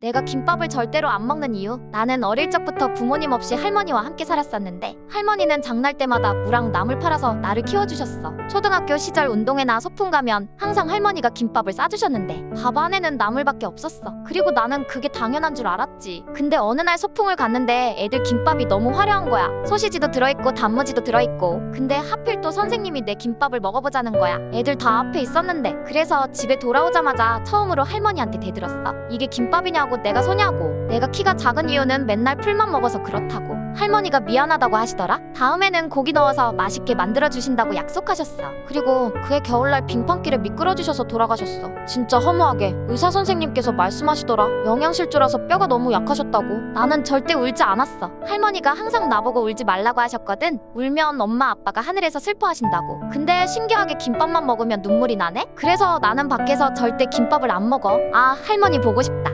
내가 김밥을 절대로 안 먹는 이유? 나는 어릴 적부터 부모님 없이 할머니와 함께 살았었는데 할머니는 장날 때마다 무랑 나물 팔아서 나를 키워주셨어. 초등학교 시절 운동회나 소풍 가면 항상 할머니가 김밥을 싸주셨는데 밥 안에는 나물밖에 없었어. 그리고 나는 그게 당연한 줄 알았지. 근데 어느 날 소풍을 갔는데 애들 김밥이 너무 화려한 거야. 소시지도 들어있고 단무지도 들어있고. 근데 하필 또 선생님이 내 김밥을 먹어보자는 거야. 애들 다 앞에 있었는데. 그래서 집에 돌아오자마자 처음으로 할머니한테 대들었어. 이게 김밥이냐고 내가 소냐고. 내가 키가 작은 이유는 맨날 풀만 먹어서 그렇다고. 할머니가 미안하다고 하시더라. 다음에는 고기 넣어서 맛있게 만들어 주신다고 약속하셨어. 그리고 그해 겨울날 빙판길에 미끄러 주셔서 돌아가셨어. 진짜 허무하게 의사 선생님께서 말씀하시더라. 영양실조라서 뼈가 너무 약하셨다고. 나는 절대 울지 않았어. 할머니가 항상 나보고 울지 말라고 하셨거든. 울면 엄마 아빠가 하늘에서 슬퍼하신다고. 근데 신기하게 김밥만 먹으면 눈물이 나네. 그래서 나는 밖에서 절대 김밥을 안 먹어. 아 할머니 보고 싶다.